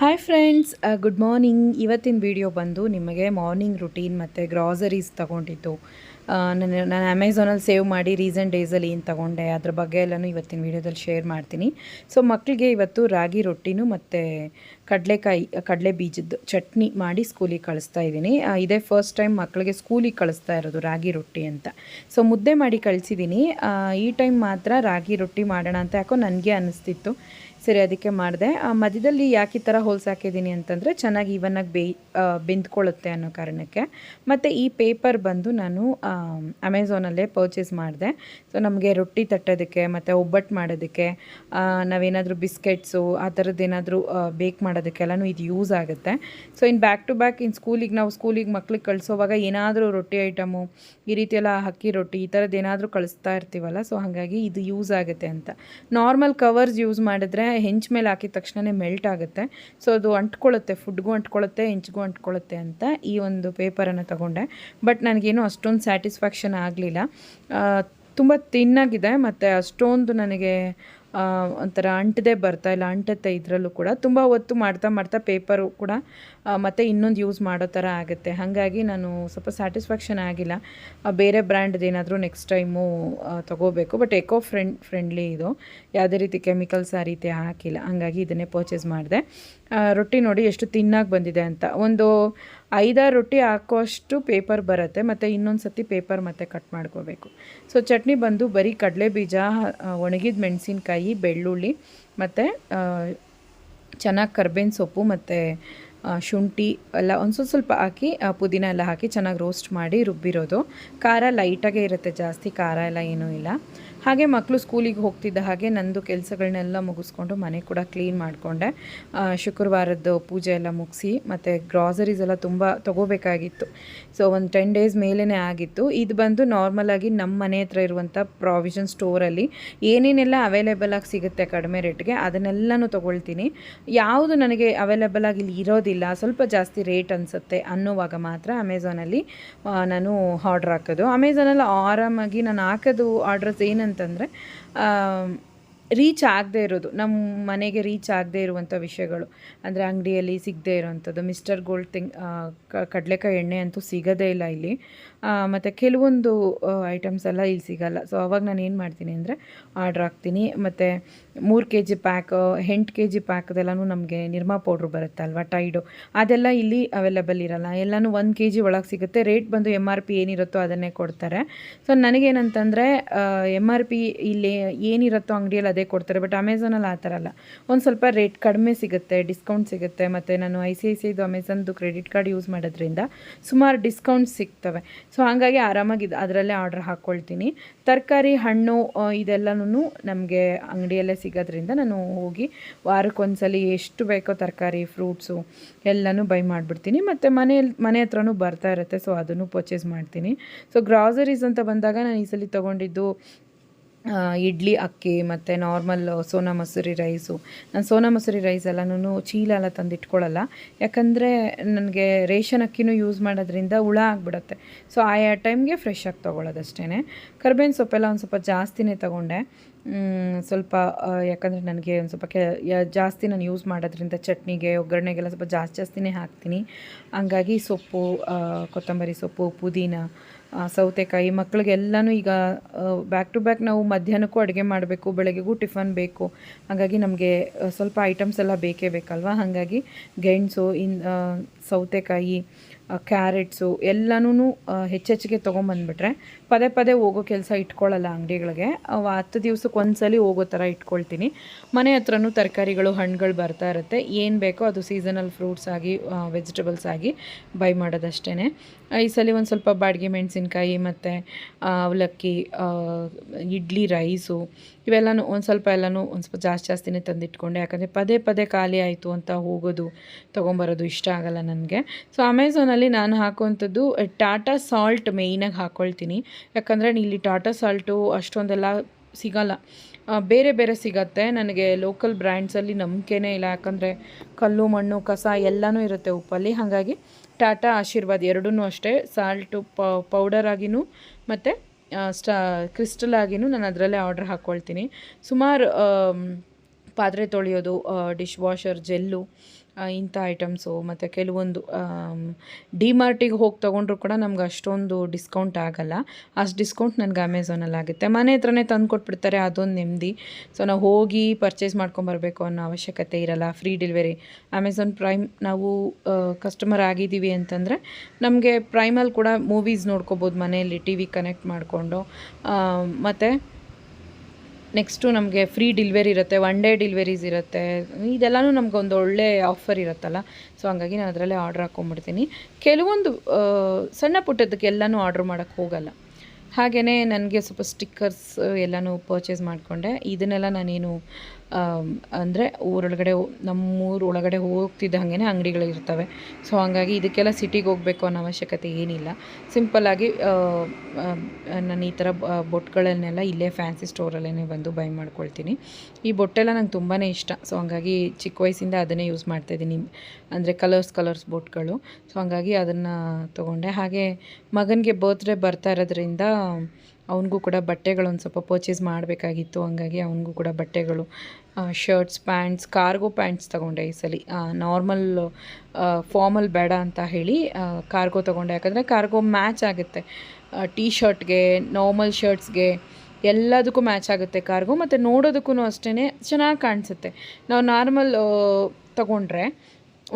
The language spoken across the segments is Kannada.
ಹಾಯ್ ಫ್ರೆಂಡ್ಸ್ ಗುಡ್ ಮಾರ್ನಿಂಗ್ ಇವತ್ತಿನ ವಿಡಿಯೋ ಬಂದು ನಿಮಗೆ ಮಾರ್ನಿಂಗ್ ರುಟೀನ್ ಮತ್ತು ಗ್ರಾಸರೀಸ್ ತೊಗೊಂಡಿದ್ದು. ನಾನು ನಾನು ಅಮೆಝಾನಲ್ಲಿ ಸೇವ್ ಮಾಡಿ ರೀಸೆಂಟ್ ಡೇಸಲ್ಲಿ ಏನು ತೊಗೊಂಡೆ, ಅದ್ರ ಬಗ್ಗೆ ಎಲ್ಲನೂ ಇವತ್ತಿನ ವೀಡಿಯೋದಲ್ಲಿ ಶೇರ್ ಮಾಡ್ತೀನಿ. ಸೊ ಮಕ್ಕಳಿಗೆ ಇವತ್ತು ರಾಗಿ ರೊಟ್ಟಿನೂ ಮತ್ತು ಕಡಲೆಕಾಯಿ, ಕಡಲೆ ಬೀಜದ ಚಟ್ನಿ ಮಾಡಿ ಸ್ಕೂಲಿಗೆ ಕಳಿಸ್ತಾ ಇದ್ದೀನಿ. ಇದೇ ಫಸ್ಟ್ ಟೈಮ್ ಮಕ್ಕಳಿಗೆ ಸ್ಕೂಲಿಗೆ ಕಳಿಸ್ತಾ ಇರೋದು ರಾಗಿ ರೊಟ್ಟಿ ಅಂತ. ಸೊ ಮುದ್ದೆ ಮಾಡಿ ಕಳಿಸಿದ್ದೀನಿ. ಈ ಟೈಮ್ ಮಾತ್ರ ರಾಗಿ ರೊಟ್ಟಿ ಮಾಡೋಣ ಅಂತ ಯಾಕೋ ನನಗೆ ಅನ್ನಿಸ್ತಿತ್ತು ಸರಿ ಅದಕ್ಕೆ ಮಾಡಿದೆ. ಮಧ್ಯದಲ್ಲಿ ಯಾಕೆ ಈ ಥರ ಹೋಲ್ಸ್ ಹಾಕಿದ್ದೀನಿ ಅಂತಂದರೆ ಚೆನ್ನಾಗಿ ಇವನ್ನಾಗಿ ಬೇಯ್ ಬೆಂದ್ಕೊಳ್ಳುತ್ತೆ ಅನ್ನೋ ಕಾರಣಕ್ಕೆ. ಮತ್ತು ಈ ಪೇಪರ್ ಬಂದು ನಾನು ಅಮೆಝಾನಲ್ಲೇ ಪರ್ಚೇಸ್ ಮಾಡಿದೆ. ಸೊ ನಮಗೆ ರೊಟ್ಟಿ ತಟ್ಟೋದಕ್ಕೆ, ಮತ್ತು ಒಬ್ಬಟ್ಟು ಮಾಡೋದಕ್ಕೆ ನಾವೇನಾದರೂ ಬಿಸ್ಕೆಟ್ಸು, ಆ ಥರದ್ದೇನಾದರೂ ಬೇಕ್ ಮಾಡೋದಕ್ಕೆಲ್ಲನೂ ಇದು ಯೂಸ್ ಆಗುತ್ತೆ. ಸೊ ಇನ್ನು ಬ್ಯಾಕ್ ಟು ಬ್ಯಾಕ್ ಇನ್ನು ಸ್ಕೂಲಿಗೆ ನಾವು ಸ್ಕೂಲಿಗೆ ಮಕ್ಳಿಗೆ ಕಳಿಸೋವಾಗ ಏನಾದರೂ ರೊಟ್ಟಿ ಐಟಮು, ಈ ರೀತಿಯೆಲ್ಲ ಅಕ್ಕಿ ರೊಟ್ಟಿ, ಈ ಥರದ್ದು ಏನಾದರೂ ಕಳಿಸ್ತಾ ಇರ್ತೀವಲ್ಲ ಸೊ ಹಾಗಾಗಿ ಇದು ಯೂಸ್ ಆಗುತ್ತೆ ಅಂತ. ನಾರ್ಮಲ್ ಕವರ್ಸ್ ಯೂಸ್ ಮಾಡಿದ್ರೆ ಹೆಂಚ್ ಮೇಲೆ ಹಾಕಿದ ತಕ್ಷಣವೇ ಮೆಲ್ಟ್ ಆಗುತ್ತೆ. ಸೊ ಅದು ಅಂಟ್ಕೊಳ್ಳುತ್ತೆ ಫುಡ್ಗೂ ಅಂಟ್ಕೊಳ್ಳುತ್ತೆ, ಹೆಂಚ್ಗೂ ಅಂಟ್ಕೊಳ್ಳುತ್ತೆ ಅಂತ ಈ ಒಂದು ಪೇಪರನ್ನು ತಗೊಂಡೆ. ಬಟ್ ನನಗೇನು ಅಷ್ಟೊಂದು ಸ್ಯಾಟಿಸ್ಫ್ಯಾಕ್ಷನ್ ಆಗಲಿಲ್ಲ. ತುಂಬ ತಿನ್ನಾಗಿದೆ ಮತ್ತು ಅಷ್ಟೊಂದು ನನಗೆ ಒಂಥರ ಅಂಟದೆ ಬರ್ತಾ ಇಲ್ಲ, ಅಂಟತ್ತೆ ಇದರಲ್ಲೂ ಕೂಡ. ತುಂಬ ಹೊತ್ತು ಮಾಡ್ತಾ ಮಾಡ್ತಾ ಪೇಪರು ಕೂಡ ಮತ್ತೆ ಇನ್ನೊಂದು ಯೂಸ್ ಮಾಡೋ ಥರ ಆಗುತ್ತೆ. ಹಾಗಾಗಿ ನಾನು ಸ್ವಲ್ಪ ಸ್ಯಾಟಿಸ್ಫ್ಯಾಕ್ಷನ್ ಆಗಿಲ್ಲ. ಬೇರೆ ಬ್ರ್ಯಾಂಡ್ದು ಏನಾದರೂ ನೆಕ್ಸ್ಟ್ ಟೈಮು ತೊಗೋಬೇಕು. ಬಟ್ ಎಕೋ ಫ್ರೆಂಡ್ ಫ್ರೆಂಡ್ಲಿ ಇದು. ಯಾವುದೇ ರೀತಿ ಕೆಮಿಕಲ್ಸ್ ಆ ರೀತಿ ಹಾಕಿಲ್ಲ. ಹಾಗಾಗಿ ಇದನ್ನೇ ಪರ್ಚೇಸ್ ಮಾಡಿದೆ. ರೊಟ್ಟಿ ನೋಡಿ ಎಷ್ಟು ತಿನ್ನಾಗಿ ಬಂದಿದೆ ಅಂತ. ಒಂದು ಐದಾರು ರೊಟ್ಟಿ ಹಾಕೋಷ್ಟು ಪೇಪರ್ ಬರುತ್ತೆ, ಮತ್ತು ಇನ್ನೊಂದು ಸತಿ ಪೇಪರ್ ಮತ್ತೆ ಕಟ್ ಮಾಡ್ಕೋಬೇಕು. ಸೊ ಚಟ್ನಿ ಬಂದು ಬರೀ ಕಡಲೆ ಬೀಜ ಒಣಗಿದ ಮೆಣಸಿನ್ಕಾಯಿ, ಬೆಳ್ಳುಳ್ಳಿ, ಮತ್ತು ಚೆನ್ನಾಗಿ ಕರ್ಬೇವಿನ ಸೊಪ್ಪು, ಮತ್ತು ಶುಂಠಿ ಎಲ್ಲ ಒಂದು ಸ್ವಲ್ಪ ಸ್ವಲ್ಪ ಹಾಕಿ ಪುದೀನ ಎಲ್ಲ ಹಾಕಿ ಚೆನ್ನಾಗಿ ರೋಸ್ಟ್ ಮಾಡಿ ರುಬ್ಬಿರೋದು. ಖಾರ ಲೈಟಾಗೇ ಇರುತ್ತೆ ಜಾಸ್ತಿ, ಖಾರ ಎಲ್ಲ ಏನೂ ಇಲ್ಲ. ಹಾಗೆ ಮಕ್ಕಳು ಸ್ಕೂಲಿಗೆ ಹೋಗ್ತಿದ್ದ ಹಾಗೆ ನಂದು ಕೆಲಸಗಳನ್ನೆಲ್ಲ ಮುಗಿಸ್ಕೊಂಡು ಮನೆ ಕೂಡ ಕ್ಲೀನ್ ಮಾಡಿಕೊಂಡೆ. ಶುಕ್ರವಾರದ್ದು ಪೂಜೆ ಎಲ್ಲ ಮುಗಿಸಿ ಮತ್ತು ಗ್ರಾಸರೀಸ್ ಎಲ್ಲ ತುಂಬ ತೊಗೋಬೇಕಾಗಿತ್ತು. ಸೊ ಒಂದು ಟೆನ್ ಡೇಸ್ ಮೇಲೇ ಆಗಿತ್ತು. ಇದು ಬಂದು ನಾರ್ಮಲಾಗಿ ನಮ್ಮ ಮನೆ ಹತ್ರ ಇರುವಂಥ ಪ್ರಾವಿಷನ್ ಸ್ಟೋರಲ್ಲಿ ಏನೇನೆಲ್ಲ ಅವೈಲೇಬಲ್ ಆಗಿ ಸಿಗುತ್ತೆ ಕಡಿಮೆ ರೇಟ್ಗೆ ಅದನ್ನೆಲ್ಲನೂ ತೊಗೊಳ್ತೀನಿ. ಯಾವುದು ನನಗೆ ಅವೈಲೇಬಲ್ ಆಗಿ ಇಲ್ಲಿ ಇರೋದಿಲ್ಲ, ಸ್ವಲ್ಪ ಜಾಸ್ತಿ ರೇಟ್ ಅನಿಸುತ್ತೆ ಅನ್ನೋವಾಗ ಮಾತ್ರ ಅಮೆಝಾನಲ್ಲಿ ನಾನು ಆರ್ಡ್ರ್ ಹಾಕೋದು. ಅಮೆಝಾನಲ್ಲಿ ಆರಾಮಾಗಿ ನಾನು ಹಾಕೋದು ಆರ್ಡ್ರಸ್ ಏನಂತಂದರೆ ರೀಚ್ ಆಗದೆ ಇರೋದು. ನಮ್ಮ ಮನೆಗೆ ರೀಚ್ ಆಗದೆ ಇರುವಂಥ ವಿಷಯಗಳು. ಅಂದರೆ ಅಂಗಡಿಯಲ್ಲಿ ಸಿಗದೆ ಇರೋವಂಥದ್ದು. ಮಿಸ್ಟರ್ ಗೋಲ್ಡ್ ತಿಂಗ್ ಕಡಲೆಕಾಯಿ ಎಣ್ಣೆ ಅಂತೂ ಸಿಗೋದೇ ಇಲ್ಲ ಇಲ್ಲಿ. ಮತ್ತು ಕೆಲವೊಂದು ಐಟಮ್ಸ್ ಎಲ್ಲ ಇಲ್ಲಿ ಸಿಗಲ್ಲ. ಸೊ ಅವಾಗ ನಾನು ಏನು ಮಾಡ್ತೀನಿ ಅಂದರೆ ಆರ್ಡ್ರ್ ಹಾಕ್ತೀನಿ. ಮತ್ತು ಮೂರು ಕೆ ಜಿ ಪ್ಯಾಕ್, ಎಂಟು ಕೆ ಜಿ ಪ್ಯಾಕ್ದೆಲ್ಲನೂ ನಮಗೆ ನಿರ್ಮಾ ಪೌಡ್ರ್ ಬರುತ್ತಲ್ವ ಟೈಡು. ಅದೆಲ್ಲ ಇಲ್ಲಿ ಅವೈಲೇಬಲ್ ಇರಲ್ಲ. ಎಲ್ಲನೂ ಒಂದು ಕೆ ಜಿ ಒಳಗೆ ಸಿಗುತ್ತೆ. ರೇಟ್ ಬಂದು ಎಂ ಆರ್ ಪಿ ಏನಿರುತ್ತೋ ಅದನ್ನೇ ಕೊಡ್ತಾರೆ. ಸೊ ನನಗೇನಂತಂದರೆ ಎಂ ಆರ್ ಪಿ ಇಲ್ಲಿ ಏನಿರುತ್ತೋ ಅಂಗಡಿಯಲ್ಲಿ ಅದೇ ಕೊಡ್ತಾರೆ. ಬಟ್ ಅಮೆಝಾನಲ್ಲಿ ಆ ಥರ ಅಲ್ಲ. ಒಂದು ಸ್ವಲ್ಪ ರೇಟ್ ಕಡಿಮೆ ಸಿಗುತ್ತೆ ಡಿಸ್ಕೌಂಟ್ ಸಿಗುತ್ತೆ. ಮತ್ತು ನಾನು ಐ ಸಿ ಐ ಸಿ ಐದು ಅಮೆಝಾನ್ದು ಕ್ರೆಡಿಟ್ ಕಾರ್ಡ್ ಯೂಸ್ ಮಾಡೋದ್ರಿಂದ ಸುಮಾರು ಡಿಸ್ಕೌಂಟ್ ಸಿಗ್ತವೆ. ಸೊ ಹಾಗಾಗಿ ಆರಾಮಾಗಿ ಅದರಲ್ಲೇ ಆರ್ಡ್ರ್ ಹಾಕ್ಕೊಳ್ತೀನಿ ತರಕಾರಿ, ಹಣ್ಣು ಇದೆಲ್ಲನೂ ನಮಗೆ ಅಂಗಡಿಯಲ್ಲೇ ಸಿಗೋದ್ರಿಂದ ನಾನು ಹೋಗಿ ವಾರಕ್ಕೊಂದ್ಸಲಿ ಎಷ್ಟು ಬೇಕೋ ತರಕಾರಿ ಫ್ರೂಟ್ಸು ಎಲ್ಲನೂ ಬೈ ಮಾಡಿಬಿಡ್ತೀನಿ. ಮತ್ತು ಮನೆಯಲ್ಲಿ ಮನೆ ಹತ್ರನೂ ಬರ್ತಾ ಇರುತ್ತೆ ಸೊ ಅದನ್ನು ಪರ್ಚೇಸ್ ಮಾಡ್ತೀನಿ. ಸೊ ಗ್ರಾಸರೀಸ್ ಅಂತ ಬಂದಾಗ ನಾನು ಈ ಸಲ ತೊಗೊಂಡಿದ್ದು ಇಡ್ಲಿ, ಅಕ್ಕಿ, ಮತ್ತು ನಾರ್ಮಲ್ ಸೋನಾ ಮಸೂರಿ ರೈಸು ನಾನು ಸೋನಾ ಮಸೂರಿ ರೈಸ್ ಎಲ್ಲನೂ ಚೀಲ ಎಲ್ಲ ತಂದು ಇಟ್ಕೊಳ್ಳಲ್ಲ ಯಾಕಂದರೆ ನನಗೆ ರೇಷನ್ ಅಕ್ಕಿನೂ ಯೂಸ್ ಮಾಡೋದ್ರಿಂದ ಹುಳ ಆಗಿಬಿಡತ್ತೆ. ಸೊ ಆಯಾ ಟೈಮ್ಗೆ ಫ್ರೆಶ್ ಆಗಿ ತೊಗೊಳ್ಳೋದಷ್ಟೇ ಕರ್ಬೇವಿನ ಸೊಪ್ಪೆಲ್ಲ ಒಂದು ಸ್ವಲ್ಪ ಜಾಸ್ತಿನೇ ತೊಗೊಂಡೆ. ಸ್ವಲ್ಪ ಯಾಕಂದರೆ ನನಗೆ ಒಂದು ಸ್ವಲ್ಪ ಕೆ ಜಾಸ್ತಿ ನಾನು ಯೂಸ್ ಮಾಡೋದ್ರಿಂದ ಚಟ್ನಿಗೆ, ಒಗ್ಗರಣೆಗೆಲ್ಲ ಸ್ವಲ್ಪ ಜಾಸ್ತಿ ಜಾಸ್ತಿನೇ ಹಾಕ್ತೀನಿ. ಹಂಗಾಗಿ ಸೊಪ್ಪು ಕೊತ್ತಂಬರಿ ಸೊಪ್ಪು, ಪುದೀನ ಸೌತೆಕಾಯಿ ಮಕ್ಕಳಿಗೆಲ್ಲನೂ ಈಗ ಬ್ಯಾಕ್ ಟು ಬ್ಯಾಕ್ ನಾವು ಮಧ್ಯಾಹ್ನಕ್ಕೂ ಅಡುಗೆ ಮಾಡಬೇಕು, ಬೆಳಗ್ಗೆಗೂ ಟಿಫನ್ ಬೇಕು. ಹಾಗಾಗಿ ನಮಗೆ ಸ್ವಲ್ಪ ಐಟಮ್ಸ್ ಎಲ್ಲ ಬೇಕೇ ಬೇಕಲ್ವ? ಹಾಗಾಗಿ ಗೆಣಸು, ಇನ್ ಸೌತೆಕಾಯಿ ಕ್ಯಾರೆಟ್ಸು ಎಲ್ಲನೂ ಹೆಚ್ಚೆಚ್ಚಿಗೆ ತೊಗೊಂಬಂದ್ಬಿಟ್ರೆ ಪದೇ ಪದೇ ಹೋಗೋ ಕೆಲಸ ಇಟ್ಕೊಳ್ಳಲ್ಲ ಅಂಗಡಿಗಳಿಗೆ. ಹತ್ತು ದಿವ್ಸಕ್ಕೆ ಸಲ ಹೋಗೋ ಥರ ಇಟ್ಕೊಳ್ತೀನಿ. ಮನೆ ಹತ್ರನೂ ತರಕಾರಿಗಳು ಹಣ್ಣುಗಳು ಬರ್ತಾ ಇರುತ್ತೆ. ಏನು ಬೇಕೋ ಅದು ಸೀಸನಲ್ ಫ್ರೂಟ್ಸ್ ಆಗಿ ವೆಜಿಟೇಬಲ್ಸ್ ಆಗಿ ಬೈ ಮಾಡೋದಷ್ಟೇ ಈ ಸಲ ಒಂದು ಸ್ವಲ್ಪ ಬಾಡಿಗೆ ಮೆಣಸಿನ್ಕಾಯಿ ಮತ್ತು ಅವಲಕ್ಕಿ ಇಡ್ಲಿ, ರೈಸು ಇವೆಲ್ಲನೂ ಒಂದು ಸ್ವಲ್ಪ ಎಲ್ಲನೂ ಒಂದು ಸ್ವಲ್ಪ ಜಾಸ್ತಿ ಜಾಸ್ತಿನೇ ತಂದಿಟ್ಕೊಂಡೆ. ಯಾಕಂದರೆ ಪದೇ ಪದೇ ಖಾಲಿ ಆಯಿತು ಅಂತ ಹೋಗೋದು, ತೊಗೊಂಬರೋದು ಇಷ್ಟ ಆಗಲ್ಲ ನನಗೆ. ಸೊ ಅಮೆಝಾನಲ್ಲಿ ನಾನು ಹಾಕುವಂಥದ್ದು, ಟಾಟಾ ಸಾಲ್ಟ್ ಮೇಯ್ನಾಗಿ ಹಾಕ್ಕೊಳ್ತೀನಿ ಯಾಕಂದರೆ ಇಲ್ಲಿ ಟಾಟಾ ಸಾಲ್ಟು ಅಷ್ಟೊಂದೆಲ್ಲ ಸಿಗಲ್ಲ. ಬೇರೆ ಬೇರೆ ಸಿಗತ್ತೆ. ನನಗೆ ಲೋಕಲ್ ಬ್ರ್ಯಾಂಡ್ಸಲ್ಲಿ ನಂಬಿಕೆನೇ ಇಲ್ಲ. ಯಾಕಂದರೆ ಕಲ್ಲು, ಮಣ್ಣು, ಕಸ ಎಲ್ಲನೂ ಇರುತ್ತೆ ಉಪ್ಪಲ್ಲಿ. ಹಾಗಾಗಿ ಟಾಟಾ ಆಶೀರ್ವಾದ್ ಎರಡೂ ಅಷ್ಟೇ. ಸಾಲ್ಟು ಪೌಡರ್ ಆಗಿನೂ ಮತ್ತು ಸ್ಟಾ ಕ್ರಿಸ್ಟಲ್ ಆಗಿನೂ ನಾನು ಅದರಲ್ಲೇ ಆರ್ಡ್ರ್ ಹಾಕ್ಕೊಳ್ತೀನಿ ಸುಮಾರು ಪಾತ್ರೆ ತೊಳೆಯೋದು ಡಿಶ್ ವಾಷರ್ ಜೆಲ್ಲು ಇಂಥ ಐಟಮ್ಸು ಮತ್ತು ಕೆಲವೊಂದು ಡಿಮಾರ್ಟಿಗೆ ಹೋಗಿ ತೊಗೊಂಡ್ರು ಕೂಡ ನಮ್ಗೆ ಅಷ್ಟೊಂದು ಡಿಸ್ಕೌಂಟ್ ಆಗಲ್ಲ. ಅಷ್ಟು ಡಿಸ್ಕೌಂಟ್ ನನಗೆ ಅಮೆಝಾನಲ್ಲಿ ಆಗುತ್ತೆ. ಮನೆ ಹತ್ರನೇ ತಂದು ಕೊಟ್ಬಿಡ್ತಾರೆ, ಅದೊಂದು ನೆಮ್ಮದಿ ಸೊ ನಾವು ಹೋಗಿ ಪರ್ಚೇಸ್ ಮಾಡ್ಕೊಂಬರ್ಬೇಕು ಅನ್ನೋ ಅವಶ್ಯಕತೆ ಇರಲ್ಲ. ಫ್ರೀ ಡೆಲಿವರಿ ಅಮೆಝಾನ್ ಪ್ರೈಮ್ ನಾವು ಕಸ್ಟಮರ್ ಆಗಿದ್ದೀವಿ ಅಂತಂದರೆ, ನಮಗೆ ಪ್ರೈಮಲ್ಲಿ ಕೂಡ ಮೂವೀಸ್ ನೋಡ್ಕೋಬೋದು ಮನೆಯಲ್ಲಿ ಟಿ ವಿ ಕನೆಕ್ಟ್ ಮಾಡಿಕೊಂಡು. ಮತ್ತು ನೆಕ್ಸ್ಟು ನಮಗೆ ಫ್ರೀ ಡಿಲ್ವರಿ ಇರುತ್ತೆ, ಒನ್ ಡೇ ಡಿಲ್ವರೀಸ್ ಇರುತ್ತೆ. ಇದೆಲ್ಲನೂ ನಮ್ಗೆ ಒಂದು ಒಳ್ಳೆ ಆಫರ್ ಇರುತ್ತಲ್ಲ. ಸೊ ಹಂಗಾಗಿ ನಾನು ಅದರಲ್ಲೇ ಆರ್ಡ್ರ್ ಹಾಕ್ಕೊಂಬಿಡ್ತೀನಿ ಕೆಲವೊಂದು ಸಣ್ಣ ಪುಟ್ಟದಕ್ಕೆ ಎಲ್ಲನೂ ಆರ್ಡ್ರ್ ಮಾಡೋಕ್ಕೆ ಹೋಗಲ್ಲ. ಹಾಗೆಯೇ ನನಗೆ ಸ್ವಲ್ಪ ಸ್ಟಿಕ್ಕರ್ಸ್ ಎಲ್ಲನೂ ಪರ್ಚೇಸ್ ಮಾಡಿಕೊಂಡೆ. ಇದನ್ನೆಲ್ಲ ನಾನೇನು ಅಂದರೆ ಊರೊಳಗಡೆ ನಮ್ಮೂರು ಒಳಗಡೆ ಹೋಗ್ತಿದ್ದ ಹಾಗೆ ಅಂಗಡಿಗಳಿರ್ತವೆ ಸೊ ಹಾಗಾಗಿ ಇದಕ್ಕೆಲ್ಲ ಸಿಟಿಗೆ ಹೋಗಬೇಕು ಅನ್ನೋ ಅವಶ್ಯಕತೆ ಏನಿಲ್ಲ. ಸಿಂಪಲ್ಲಾಗಿ ನಾನು ಈ ಥರ ಬೊಟ್ಟುಗಳನ್ನೆಲ್ಲ ಇಲ್ಲೇ ಫ್ಯಾನ್ಸಿ ಸ್ಟೋರಲ್ಲೇ ಬಂದು ಬೈ ಮಾಡ್ಕೊಳ್ತೀನಿ. ಈ ಬೊಟ್ಟೆಲ್ಲ ನಂಗೆ ತುಂಬಾ ಇಷ್ಟ. ಸೊ ಹಂಗಾಗಿ ಚಿಕ್ಕ ವಯಸ್ಸಿಂದ ಅದನ್ನೇ ಯೂಸ್ ಮಾಡ್ತಾಯಿದ್ದೀನಿ ಅಂದರೆ ಕಲರ್ಸ್ ಕಲರ್ಸ್ ಬೊಟ್ಗಳು. ಸೊ ಹಂಗಾಗಿ ಅದನ್ನು ತೊಗೊಂಡೆ. ಹಾಗೆ ಮಗನಿಗೆ ಬರ್ತ್ಡೇ ಬರ್ತಾ ಇರೋದ್ರಿಂದ ಅವನಿಗೂ ಕೂಡ ಬಟ್ಟೆಗಳೊಂದು ಸ್ವಲ್ಪ ಪರ್ಚೇಸ್ ಮಾಡಬೇಕಾಗಿತ್ತು. ಹಂಗಾಗಿ ಅವನಿಗೂ ಕೂಡ ಬಟ್ಟೆಗಳು ಶರ್ಟ್ಸ್ ಪ್ಯಾಂಟ್ಸ್ ಕಾರ್ಗೋ ಪ್ಯಾಂಟ್ಸ್ ತೊಗೊಂಡೆ ಈ ಸಲ. ನಾರ್ಮಲ್ ಫಾರ್ಮಲ್ ಬೇಡ ಅಂತ ಹೇಳಿ ಕಾರ್ಗೋ ತೊಗೊಂಡೆ. ಯಾಕಂದರೆ ಕಾರ್ಗೋ ಮ್ಯಾಚ್ ಆಗುತ್ತೆ. ಟೀ ಶರ್ಟ್ಗೆ ನಾರ್ಮಲ್ ಶರ್ಟ್ಸ್ಗೆ ಎಲ್ಲದಕ್ಕೂ ಮ್ಯಾಚ್ ಆಗುತ್ತೆ ಕಾರ್ಗೋ ಮತ್ತು ನೋಡೋದಕ್ಕೂ ಅಷ್ಟೇ ಚೆನ್ನಾಗಿ ಕಾಣಿಸುತ್ತೆ. ನಾವು ನಾರ್ಮಲ್ ತೊಗೊಂಡ್ರೆ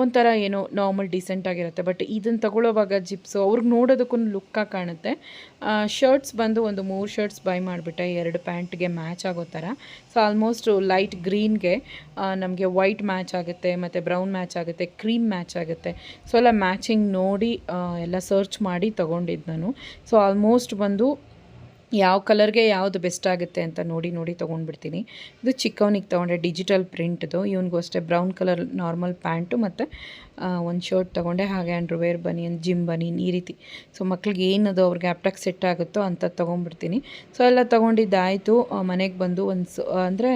ಒಂಥರ ಏನೋ ನಾರ್ಮಲ್ ಡಿಸೆಂಟಾಗಿರುತ್ತೆ ಬಟ್ ಇದನ್ನು ತಗೊಳ್ಳೋವಾಗ ಜಿಪ್ಸು ಅವ್ರಿಗೆ ನೋಡೋದಕ್ಕೂ ಲುಕ್ಕಾಗಿ ಕಾಣುತ್ತೆ. ಶರ್ಟ್ಸ್ ಬಂದು ಒಂದು ಮೂರು ಶರ್ಟ್ಸ್ ಬೈ ಮಾಡಿಬಿಟ್ಟೆ ಎರಡು ಪ್ಯಾಂಟ್ಗೆ ಮ್ಯಾಚ್ ಆಗೋ ಥರ. ಸೊ ಆಲ್ಮೋಸ್ಟ್ ಲೈಟ್ ಗ್ರೀನ್ಗೆ ನಮಗೆ ವೈಟ್ ಮ್ಯಾಚ್ ಆಗುತ್ತೆ, ಮತ್ತು ಬ್ರೌನ್ ಮ್ಯಾಚ್ ಆಗುತ್ತೆ ಕ್ರೀಮ್ ಮ್ಯಾಚ್ ಆಗುತ್ತೆ. ಸೊ ಎಲ್ಲ ಮ್ಯಾಚಿಂಗ್ ನೋಡಿ ಎಲ್ಲ ಸರ್ಚ್ ಮಾಡಿ ತೊಗೊಂಡಿದ್ದು ನಾನು. ಸೊ ಆಲ್ಮೋಸ್ಟ್ ಬಂದು ಯಾವ ಕಲರ್ಗೆ ಯಾವುದು ಬೆಸ್ಟ್ ಆಗುತ್ತೆ ಅಂತ ನೋಡಿ ನೋಡಿ ತೊಗೊಂಡ್ಬಿಡ್ತೀನಿ. ಇದು ಚಿಕ್ಕವನಿಗೆ ತೊಗೊಂಡೆ, ಡಿಜಿಟಲ್ ಪ್ರಿಂಟ್ದು. ಇವನಿಗೂ ಅಷ್ಟೇ ಬ್ರೌನ್ ಕಲರ್ ನಾರ್ಮಲ್ ಪ್ಯಾಂಟು ಮತ್ತು ಒಂದು ಶರ್ಟ್ ತೊಗೊಂಡೆ. ಹಾಗೆ ಅಂಡ್ರ್ವೇರ್ ಬನಿಯನ್ ಜಿಮ್ ಬನಿಯನ್ ಈ ರೀತಿ. ಸೊ, ಮಕ್ಳಿಗೆ ಏನದು ಅವ್ರಿಗೆ ಆಪ್ಟಾಗಿ ಸೆಟ್ ಆಗುತ್ತೋ ಅಂತ ತೊಗೊಂಡ್ಬಿಡ್ತೀನಿ. ಸೊ, ಎಲ್ಲ ತೊಗೊಂಡಿದ್ದಾಯಿತು. ಮನೆಗೆ ಬಂದು ಒಂದು ಅಂದರೆ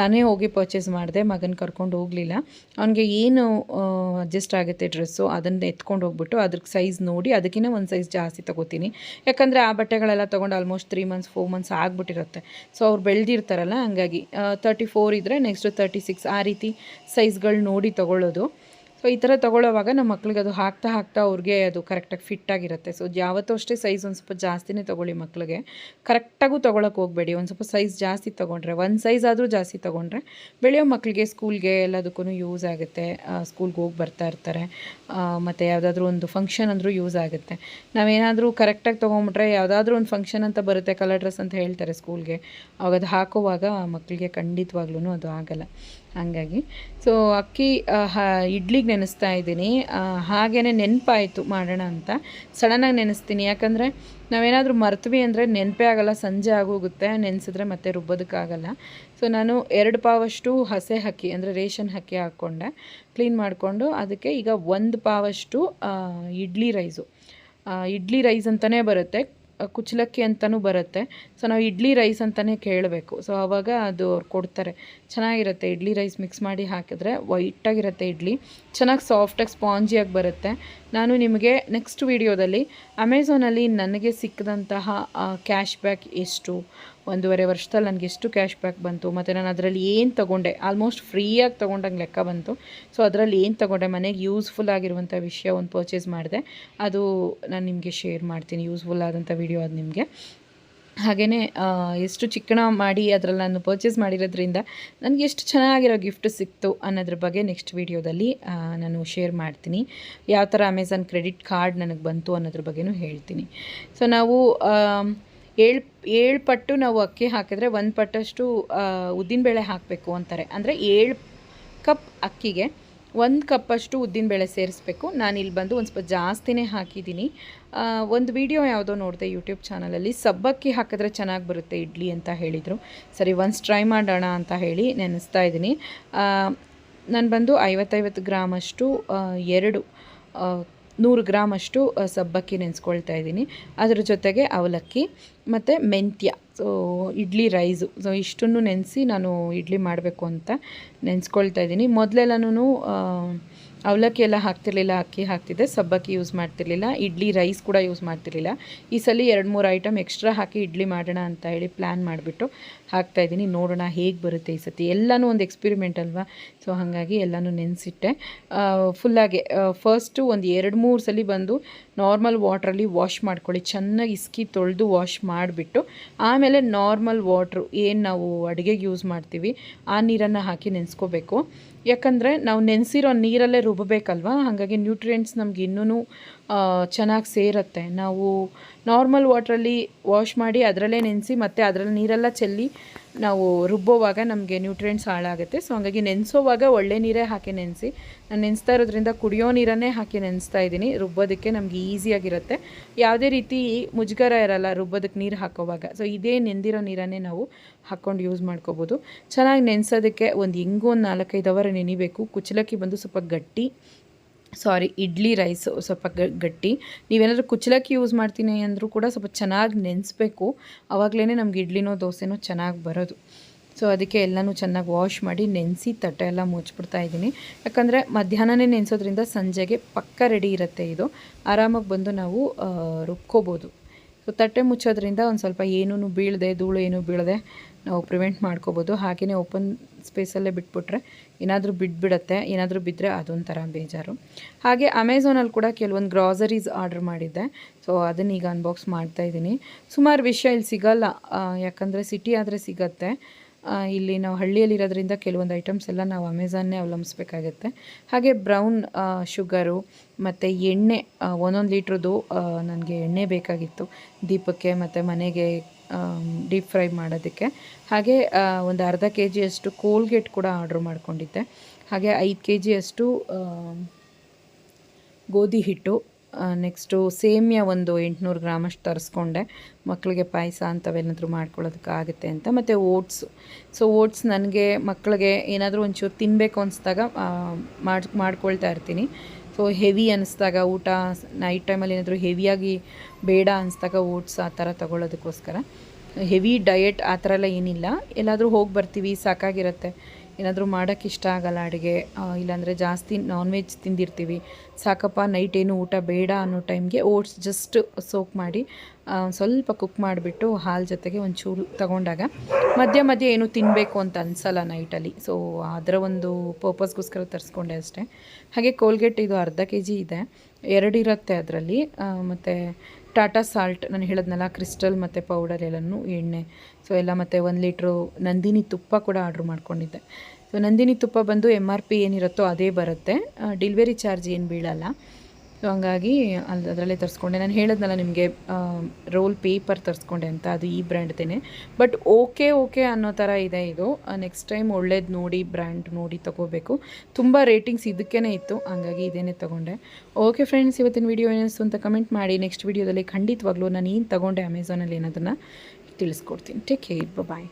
ನಾನೇ ಹೋಗಿ ಪರ್ಚೇಸ್ ಮಾಡಿದೆ, ಮಗನ ಕರ್ಕೊಂಡು ಹೋಗಲಿಲ್ಲ. ಅವನಿಗೆ ಏನು ಅಡ್ಜಸ್ಟ್ ಆಗುತ್ತೆ ಡ್ರೆಸ್ಸು ಅದನ್ನು ಎತ್ಕೊಂಡು ಹೋಗ್ಬಿಟ್ಟು ಅದಕ್ಕೆ ಸೈಜ್ ನೋಡಿ ಅದಕ್ಕಿಂತ ಒಂದು ಸೈಜ್ ಜಾಸ್ತಿ ತೊಗೋತೀನಿ. ಯಾಕಂದರೆ ಆ ಬಟ್ಟೆಗಳೆಲ್ಲ ತೊಗೊಂಡು almost three months four months ಆಗಿಬಿಟ್ಟಿರುತ್ತೆ. So ಅವ್ರು ಬೆಳೆದಿರ್ತಾರಲ್ಲ, ಹಂಗಾಗಿ ತರ್ಟಿ ಫೋರ್ ಇದ್ದರೆ ನೆಕ್ಸ್ಟು ತರ್ಟಿ ಸಿಕ್ಸ್ ಆ ರೀತಿ ಸೈಜ್ಗಳು ನೋಡಿ ತೊಗೊಳ್ಳೋದು. ಸೊ ಈ ಥರ ತೊಗೊಳ್ಳೋವಾಗ ನಮ್ಮ ಮಕ್ಳಿಗೆ ಅದು ಹಾಕ್ತಾ ಹಾಕ್ತಾ ಅವ್ರಿಗೆ ಅದು ಕರೆಕ್ಟಾಗಿ ಫಿಟ್ ಆಗಿರುತ್ತೆ. ಸೊ ಯಾವತ್ತೂ ಅಷ್ಟೇ ಸೈಜ್ ಒಂದು ಸ್ವಲ್ಪ ಜಾಸ್ತಿನೇ ತೊಗೊಳ್ಳಿ ಮಕ್ಳಿಗೆ. ಕರೆಕ್ಟಾಗೂ ತೊಗೊಳಕ್ಕೆ ಹೋಗಬೇಡಿ. ಒಂದು ಸ್ವಲ್ಪ ಸೈಜ್ ಜಾಸ್ತಿ ತೊಗೊಂಡ್ರೆ, ಒಂದು ಸೈಜ್ ಆದರೂ ಜಾಸ್ತಿ ತೊಗೊಂಡ್ರೆ ಬೆಳೆಯೋ ಮಕ್ಕಳಿಗೆ ಸ್ಕೂಲ್ಗೆ ಎಲ್ಲದಕ್ಕೂ ಯೂಸ್ ಆಗುತ್ತೆ. ಸ್ಕೂಲ್ಗೆ ಹೋಗಿ ಬರ್ತಾ ಇರ್ತಾರೆ. ಮತ್ತು ಯಾವುದಾದ್ರೂ ಒಂದು ಫಂಕ್ಷನ್ ಅಂದರೂ ಯೂಸ್ ಆಗುತ್ತೆ. ನಾವೇನಾದರೂ ಕರೆಕ್ಟಾಗಿ ತೊಗೊಂಬಿಟ್ರೆ ಯಾವುದಾದ್ರೂ ಒಂದು ಫಂಕ್ಷನ್ ಅಂತ ಬರುತ್ತೆ ಕಲರ್ ಡ್ರೆಸ್ ಅಂತ ಹೇಳ್ತಾರೆ ಸ್ಕೂಲ್ಗೆ ಅವಾಗ ಅದು ಹಾಕುವಾಗ ಮಕ್ಕಳಿಗೆ ಖಂಡಿತವಾಗ್ಲೂ ಅದು ಆಗಲ್ಲ. ಹಾಗಾಗಿ. ಸೊ ಅಕ್ಕಿ ಇಡ್ಲಿಗೆ ನೆನೆಸ್ತಾ ಇದ್ದೀನಿ. ಹಾಗೇ ನೆನಪಾಯಿತು ಮಾಡೋಣ ಅಂತ. ಸಡನ್ನಾಗಿ ನೆನೆಸ್ತೀನಿ. ಯಾಕಂದರೆ ನಾವೇನಾದರೂ ಮರ್ತ್ವಿ ಅಂದರೆ ನೆನಪೇ ಆಗೋಲ್ಲ, ಸಂಜೆ ಆಗೋಗುತ್ತೆ. ನೆನೆಸಿದ್ರೆ ಮತ್ತೆ ರುಬ್ಬೋದಕ್ಕಾಗಲ್ಲ. ಸೊ ನಾನು ಎರಡು ಪಾವಷ್ಟು ಹಸೆ ಹಕ್ಕಿ ಅಂದರೆ ರೇಷನ್ ಹಕ್ಕಿ ಹಾಕ್ಕೊಂಡೆ. ಕ್ಲೀನ್ ಮಾಡಿಕೊಂಡು ಅದಕ್ಕೆ ಈಗ ಒಂದು ಪಾವಷ್ಟು ಇಡ್ಲಿ ರೈಸು. ಇಡ್ಲಿ ರೈಸ್ ಅಂತಲೇ ಬರುತ್ತೆ. ಕುಚ್ಚಲಕ್ಕಿ ಅಂತಲೂ ಬರುತ್ತೆ. ಸೊ ನಾವು ಇಡ್ಲಿ ರೈಸ್ ಅಂತಲೇ ಕೇಳಬೇಕು. ಸೊ ಆವಾಗ ಅದು ಅವ್ರು ಕೊಡ್ತಾರೆ. ಚೆನ್ನಾಗಿರುತ್ತೆ ಇಡ್ಲಿ ರೈಸ್ ಮಿಕ್ಸ್ ಮಾಡಿ ಹಾಕಿದ್ರೆ ವೈಟಾಗಿರುತ್ತೆ ಇಡ್ಲಿ. ಚೆನ್ನಾಗಿ ಸಾಫ್ಟಾಗಿ ಸ್ಪಾಂಜಿಯಾಗಿ ಬರುತ್ತೆ. ನಾನು ನಿಮಗೆ ನೆಕ್ಸ್ಟ್ ವೀಡಿಯೋದಲ್ಲಿ ಅಮೆಝಾನಲ್ಲಿ ನನಗೆ ಸಿಕ್ಕಿದಂತಹ ಕ್ಯಾಶ್ ಬ್ಯಾಕ್ ಎಷ್ಟು? ಒಂದೂವರೆ ವರ್ಷದಲ್ಲಿ ನನಗೆ ಎಷ್ಟು ಕ್ಯಾಶ್ ಬ್ಯಾಕ್ ಬಂತು, ಮತ್ತು ನಾನು ಅದರಲ್ಲಿ ಏನು ತೊಗೊಂಡೆ ಆಲ್ಮೋಸ್ಟ್ ಫ್ರೀಯಾಗಿ ತೊಗೊಂಡಂಗೆ ಲೆಕ್ಕ ಬಂತು. ಸೊ ಅದರಲ್ಲಿ ಏನು ತೊಗೊಂಡೆ, ಮನೆಗೆ ಯೂಸ್ಫುಲ್ ಆಗಿರುವಂಥ ವಿಷಯ ಒಂದು ಪರ್ಚೇಸ್ ಮಾಡಿದೆ. ಅದು ನಾನು ನಿಮಗೆ ಶೇರ್ ಮಾಡ್ತೀನಿ ಯೂಸ್ಫುಲ್ ಆದಂಥ ವಿಡಿಯೋ ಅದು ನಿಮಗೆ. ಹಾಗೆಯೇ ಎಷ್ಟು ಚಿಕ್ಕಣ ಮಾಡಿ ಅದರಲ್ಲಿ ನಾನು ಪರ್ಚೇಸ್ ಮಾಡಿರೋದ್ರಿಂದ ನನಗೆ ಎಷ್ಟು ಚೆನ್ನಾಗಿರೋ ಗಿಫ್ಟ್ ಸಿಕ್ತು ಅನ್ನೋದ್ರ ಬಗ್ಗೆ ನೆಕ್ಸ್ಟ್ ವೀಡಿಯೋದಲ್ಲಿ ನಾನು ಶೇರ್ ಮಾಡ್ತೀನಿ. ಯಾವ ಥರ ಅಮೆಝಾನ್ ಕ್ರೆಡಿಟ್ ಕಾರ್ಡ್ ನನಗೆ ಬಂತು ಅನ್ನೋದ್ರ ಬಗ್ಗೆಯೂ ಹೇಳ್ತೀನಿ. ಸೊ ನಾವು ಏಳು ಏಳು ಪಟ್ಟು ನಾವು ಅಕ್ಕಿ ಹಾಕಿದ್ರೆ ಒಂದು ಪಟ್ಟಷ್ಟು ಉದ್ದಿನಬೇಳೆ ಹಾಕಬೇಕು ಅಂತಾರೆ. ಅಂದರೆ ಏಳು ಕಪ್ ಅಕ್ಕಿಗೆ ಒಂದು ಕಪ್ಪಷ್ಟು ಉದ್ದಿನಬೇಳೆ ಸೇರಿಸ್ಬೇಕು. ನಾನು ಇಲ್ಲಿ ಬಂದು ಒಂದು ಸ್ವಲ್ಪ ಜಾಸ್ತಿನೇ ಹಾಕಿದ್ದೀನಿ. ಒಂದು ವಿಡಿಯೋ ಯಾವುದೋ ನೋಡಿದೆ ಯೂಟ್ಯೂಬ್ ಚಾನಲಲ್ಲಿ. ಸಬ್ಬಕ್ಕಿ ಹಾಕಿದ್ರೆ ಚೆನ್ನಾಗಿ ಬರುತ್ತೆ ಇಡ್ಲಿ ಅಂತ ಹೇಳಿದರು. ಸರಿ ಒನ್ಸ್ ಟ್ರೈ ಮಾಡೋಣ ಅಂತ ಹೇಳಿ ನೆನೆಸ್ತಾ ಇದ್ದೀನಿ. ನಾನು ಬಂದು ಐವತ್ತೈವತ್ತು ಗ್ರಾಮಷ್ಟು ಎರಡು ನೂರು ಗ್ರಾಮ್ ಅಷ್ಟು ಸಬ್ಬಕ್ಕಿ ನೆನೆಸ್ಕೊಳ್ತಾ ಇದ್ದೀನಿ. ಅದರ ಜೊತೆಗೆ ಅವಲಕ್ಕಿ ಮತ್ತು ಮೆಂತ್ಯ, ಸೊ, ಇಡ್ಲಿ ರೈಸು. ಸೊ, ಇಷ್ಟನ್ನು ನೆನೆಸಿ ನಾನು ಇಡ್ಲಿ ಮಾಡಬೇಕು ಅಂತ ನೆನೆಸ್ಕೊಳ್ತಾ ಇದ್ದೀನಿ. ಮೊದಲೆಲ್ಲನೂ ಅವಲಕ್ಕಿ ಎಲ್ಲ ಹಾಕ್ತಿರ್ಲಿಲ್ಲ, ಅಕ್ಕಿ ಹಾಕ್ತಿದ್ದೆ, ಸಬ್ಬಕ್ಕಿ ಯೂಸ್ ಮಾಡ್ತಿರ್ಲಿಲ್ಲ, ಇಡ್ಲಿ ರೈಸ್ ಕೂಡ ಯೂಸ್ ಮಾಡ್ತಿರ್ಲಿಲ್ಲ. ಈ ಸಲ ಎರಡು ಮೂರು ಐಟಮ್ ಎಕ್ಸ್ಟ್ರಾ ಹಾಕಿ ಇಡ್ಲಿ ಮಾಡೋಣ ಅಂತ ಹೇಳಿ ಪ್ಲ್ಯಾನ್ ಮಾಡಿಬಿಟ್ಟು ಹಾಕ್ತಾಯಿದ್ದೀನಿ ನೋಡೋಣ ಹೇಗೆ ಬರುತ್ತೆ ಈ ಸತಿ. ಎಲ್ಲನೂ ಒಂದು ಎಕ್ಸ್ಪಿರಿಮೆಂಟ್ ಅಲ್ವಾ? ಸೊ ಹಾಗಾಗಿ ಎಲ್ಲನೂ ನೆನೆಸಿಟ್ಟೆ. ಫುಲ್ಲಾಗಿ ಫಸ್ಟು ಒಂದು ಎರಡು ಮೂರು ಸಲ ಬಂದು ನಾರ್ಮಲ್ ವಾಟ್ರಲ್ಲಿ ವಾಶ್ ಮಾಡ್ಕೊಳ್ಳಿ. ಚೆನ್ನಾಗಿ ಇಸ್ಕಿ ತೊಳೆದು ವಾಶ್ ಮಾಡಿಬಿಟ್ಟು ಆಮೇಲೆ ನಾರ್ಮಲ್ ವಾಟ್ರು ಏನು ನಾವು ಅಡುಗೆಗೆ ಯೂಸ್ ಮಾಡ್ತೀವಿ, ಆ ನೀರನ್ನು ಹಾಕಿ ನೆನೆಸ್ಕೋಬೇಕು. ಯಾಕಂದರೆ ನಾವು ನೆನೆಸಿರೋ ನೀರಲ್ಲೇ ರುಬ್ಬಬೇಕಲ್ವಾ? ಹಾಗಾಗಿ ನ್ಯೂಟ್ರಿಯೆಂಟ್ಸ್ ನಮ್ಗೆ ಇನ್ನೂ ಚೆನ್ನಾಗಿ ಸೇರುತ್ತೆ. ನಾವು ನಾರ್ಮಲ್ ವಾಟ್ರಲ್ಲಿ ವಾಶ್ ಮಾಡಿ ಅದರಲ್ಲೇ ನೆನೆಸಿ ಮತ್ತು ಅದರಲ್ಲಿ ನೀರೆಲ್ಲ ಚೆಲ್ಲಿ ನಾವು ರುಬ್ಬೋವಾಗ ನಮಗೆ ನ್ಯೂಟ್ರಿಯೆಂಟ್ಸ್ ಹಾಳಾಗುತ್ತೆ. ಸೊ ಹಾಗಾಗಿ ನೆನೆಸೋವಾಗ ಒಳ್ಳೆ ನೀರೇ ಹಾಕಿ ನೆನೆಸಿ. ನಾನು ನೆನೆಸ್ತಾ ಇರೋದ್ರಿಂದ ಕುಡಿಯೋ ನೀರನ್ನೇ ಹಾಕಿ ನೆನೆಸ್ತಾ ಇದ್ದೀನಿ. ರುಬ್ಬೋದಕ್ಕೆ ನಮಗೆ ಈಸಿಯಾಗಿರುತ್ತೆ. ಯಾವುದೇ ರೀತಿ ಮುಜುಗರ ಇರಲ್ಲ ರುಬ್ಬೋದಕ್ಕೆ ನೀರು ಹಾಕೋವಾಗ. ಸೊ ಇದೇ ನೆಂದಿರೋ ನೀರನ್ನೇ ನಾವು ಹಾಕ್ಕೊಂಡು ಯೂಸ್ ಮಾಡ್ಕೋಬೋದು. ಚೆನ್ನಾಗಿ ನೆನೆಸೋದಕ್ಕೆ ಒಂದು ಹೆಂಗೂ ಒಂದು ನಾಲ್ಕೈದು ಅವರ್ ನೆನಿಬೇಕು. ಕುಚ್ಚಲಕ್ಕಿ ಬಂದು ಸ್ವಲ್ಪ ಗಟ್ಟಿ ಸಾರಿ, ಇಡ್ಲಿ ರೈಸ್ ಸ್ವಲ್ಪ ಗಟ್ಟಿ. ನೀವೇನಾದರೂ ಕುಚ್ಚಲಕ್ಕಿ ಯೂಸ್ ಮಾಡ್ತೀನಿ ಅಂದರೂ ಕೂಡ ಸ್ವಲ್ಪ ಚೆನ್ನಾಗಿ ನೆನೆಸ್ಬೇಕು. ಆವಾಗಲೇ ನಮ್ಗೆ ಇಡ್ಲಿನೋ, ದೋಸೆನೋ ಚೆನ್ನಾಗಿ ಬರೋದು. ಸೊ ಅದಕ್ಕೆ ಎಲ್ಲನೂ ಚೆನ್ನಾಗಿ ವಾಶ್ ಮಾಡಿ ನೆನೆಸಿ ತಟ್ಟೆ ಎಲ್ಲ ಮುಚ್ಚಿಬಿಡ್ತಾ ಇದ್ದೀನಿ. ಯಾಕಂದರೆ ಮಧ್ಯಾಹ್ನನೇ ನೆನೆಸೋದ್ರಿಂದ ಸಂಜೆಗೆ ಪಕ್ಕ ರೆಡಿ ಇರುತ್ತೆ ಇದು. ಆರಾಮಾಗಿ ಬಂದು ನಾವು ರುಬ್ಕೋಬೋದು. ಸೊ ತಟ್ಟೆ ಮುಚ್ಚೋದ್ರಿಂದ ಒಂದು ಸ್ವಲ್ಪ ಏನೂ ಬೀಳದೆ, ಧೂಳು ಏನೂ ಬೀಳದೆ, ನಾವು ಪ್ರಿವೆಂಟ್ ಮಾಡ್ಕೋಬೋದು. ಹಾಗೆಯೇ ಓಪನ್ ಸ್ಪೇಸಲ್ಲೇ ಬಿಟ್ಬಿಟ್ರೆ ಏನಾದರೂ ಬಿಟ್ಬಿಡತ್ತೆ, ಏನಾದರೂ ಬಿದ್ದರೆ ಅದೊಂಥರ ಬೇಜಾರು. ಹಾಗೆ ಅಮೆಝಾನಲ್ಲಿ ಕೂಡ ಕೆಲವೊಂದು ಗ್ರಾಸರೀಸ್ ಆರ್ಡ್ರ್ ಮಾಡಿದ್ದೆ. ಸೊ ಅದನ್ನ ಈಗ ಅನ್ಬಾಕ್ಸ್ ಮಾಡ್ತಾಯಿದ್ದೀನಿ ಸುಮಾರು ವಿಷಯ ಇಲ್ಲಿ ಸಿಗಲ್ಲ. ಯಾಕಂದರೆ ಸಿಟಿ ಆದರೆ ಸಿಗತ್ತೆ. ಇಲ್ಲಿ ನಾವು ಹಳ್ಳಿಯಲ್ಲಿರೋದ್ರಿಂದ ಕೆಲವೊಂದು ಐಟಮ್ಸ್ ಎಲ್ಲ ನಾವು ಅಮೆಝಾನ್ನೇ ಅವಲಂಬಿಸ್ಬೇಕಾಗತ್ತೆ. ಹಾಗೆ ಬ್ರೌನ್ ಶುಗರು ಮತ್ತು ಎಣ್ಣೆ ಒಂದೊಂದು ಲೀಟ್ರದ್ದು ನನಗೆ ಎಣ್ಣೆ ಬೇಕಾಗಿತ್ತು. ದೀಪಕ್ಕೆ ಮತ್ತು ಮನೆಗೆ ಡೀಪ್ ಫ್ರೈ ಮಾಡೋದಕ್ಕೆ. ಹಾಗೆ ಒಂದು ಅರ್ಧ ಕೆ ಜಿಯಷ್ಟು ಕೋಲ್ಗೇಟ್ ಕೂಡ ಆರ್ಡ್ರ್ ಮಾಡ್ಕೊಂಡಿದ್ದೆ. ಹಾಗೆ ಐದು ಕೆ ಜಿಯಷ್ಟು ಗೋಧಿ ಹಿಟ್ಟು. ನೆಕ್ಸ್ಟು ಸೇಮ್ಯ ಒಂದು ಎಂಟುನೂರು ಗ್ರಾಮಷ್ಟು ತರಿಸ್ಕೊಂಡೆ. ಮಕ್ಕಳಿಗೆ ಪಾಯಸ ಅಂಥವೇನಾದರೂ ಮಾಡ್ಕೊಳ್ಳೋದಕ್ಕಾಗುತ್ತೆ ಅಂತ. ಮತ್ತು ಓಟ್ಸು. ಸೊ ಓಟ್ಸ್ ನನಗೆ ಮಕ್ಕಳಿಗೆ ಏನಾದರೂ ಒಂಚೂರು ತಿನ್ನಬೇಕು ಅನಿಸ್ದಾಗ ಮಾಡಿ, ಮಾಡ್ಕೊಳ್ತಾ ಇರ್ತೀನಿ. ಸೊ ಹೆವಿ ಅನಿಸ್ದಾಗ, ಊಟ ನೈಟ್ ಟೈಮಲ್ಲಿ ಏನಾದರೂ ಹೆವಿಯಾಗಿ ಬೇಡ ಅನಿಸ್ದಾಗ ಓಟ್ಸ್ ಆ ಥರ ತೊಗೊಳ್ಳೋದಕ್ಕೋಸ್ಕರ. ಹೆವಿ ಡಯೆಟ್ ಆ ಥರ ಎಲ್ಲ ಏನಿಲ್ಲ. ಎಲ್ಲಾದರೂ ಹೋಗಿ ಬರ್ತೀವಿ, ಸಾಕಾಗಿರುತ್ತೆ. ಏನಾದರೂ ಮಾಡೋಕ್ಕೆ ಇಷ್ಟ ಆಗಲ್ಲ ಅಡುಗೆ ಇಲ್ಲಾಂದರೆ ಜಾಸ್ತಿ ನಾನ್ ವೆಜ್ ತಿಂದಿರ್ತೀವಿ. ಸಾಕಪ್ಪ ನೈಟ್ ಏನು ಊಟ ಬೇಡ ಅನ್ನೋ ಟೈಮ್ಗೆ ಓಟ್ಸ್ ಜಸ್ಟ್ ಸೋಕ್ ಮಾಡಿ ಸ್ವಲ್ಪ ಕುಕ್ ಮಾಡಿಬಿಟ್ಟು ಹಾಲು ಜೊತೆಗೆ ಒಂಚೂರು ತಗೊಂಡಾಗ ಮಧ್ಯ ಮಧ್ಯೆ ಏನು ತಿನ್ನಬೇಕು ಅಂತ ಅನಿಸಲ್ಲ ನೈಟಲ್ಲಿ ಸೊ ಅದರ ಒಂದು ಪರ್ಪಸ್ಗೋಸ್ಕರ ತರಿಸ್ಕೊಂಡೆ ಅಷ್ಟೇ. ಹಾಗೆ ಕೋಲ್ಗೇಟ್ ಇದು ಅರ್ಧ ಕೆ ಜಿ ಇದೆ ಎರಡಿರುತ್ತೆ ಅದರಲ್ಲಿ. ಮತ್ತು ಟಾಟಾ ಸಾಲ್ಟ್, ನಾನು ಹೇಳಿದ್ನಲ್ಲ, ಕ್ರಿಸ್ಟಲ್ ಮತ್ತು ಪೌಡರ್ ಎಲ್ಲನೂ ಎಣ್ಣೆ. ಸೊ ಎಲ್ಲ ಮತ್ತು ಒಂದು ಲೀಟ್ರು ನಂದಿನಿ ತುಪ್ಪ ಕೂಡ ಆರ್ಡ್ರ್ ಮಾಡ್ಕೊಂಡಿದ್ದೆ. ಸೊ ನಂದಿನಿ ತುಪ್ಪ ಬಂದು ಎಂ ಆರ್ ಪಿ ಏನಿರುತ್ತೋ ಅದೇ ಬರುತ್ತೆ. ಡಿಲ್ವರಿ ಚಾರ್ಜ್ ಏನು ಬೀಳಲ್ಲ. ಸೊ ಹಂಗಾಗಿ ಅಲ್ಲಿ ಅದರಲ್ಲೇ ತರಿಸ್ಕೊಂಡೆ. ನಾನು ಹೇಳಿದ್ನಲ್ಲ ನಿಮಗೆ ರೋಲ್ ಪೇಪರ್ ತರಿಸ್ಕೊಂಡೆ ಅಂತ, ಅದು ಈ ಬ್ರ್ಯಾಂಡ್ದೇ ಬಟ್ ಓಕೆ ಓಕೆ ಅನ್ನೋ ಥರ ಇದೆ ಇದು. ನೆಕ್ಸ್ಟ್ ಟೈಮ್ ಒಳ್ಳೇದು ನೋಡಿ ಬ್ರ್ಯಾಂಡ್ ನೋಡಿ ತೊಗೋಬೇಕು. ತುಂಬ ರೇಟಿಂಗ್ಸ್ ಇದಕ್ಕೇ ಇತ್ತು. ಹಂಗಾಗಿ ಇದೇನೇ ತೊಗೊಂಡೆ. ಓಕೆ ಫ್ರೆಂಡ್ಸ್ ಇವತ್ತಿನ ವೀಡಿಯೋ ಏನಿಸ್ತು ಅಂತ ಕಮೆಂಟ್ ಮಾಡಿ. ನೆಕ್ಸ್ಟ್ ವೀಡಿಯೋದಲ್ಲಿ ಖಂಡಿತವಾಗ್ಲೂ ನಾನು ಏನು ತೊಗೊಂಡೆ ಅಮೆಝಾನಲ್ಲಿ ಏನದನ್ನು ತಿಳಿಸ್ಕೊಡ್ತೀನಿ. Take care bye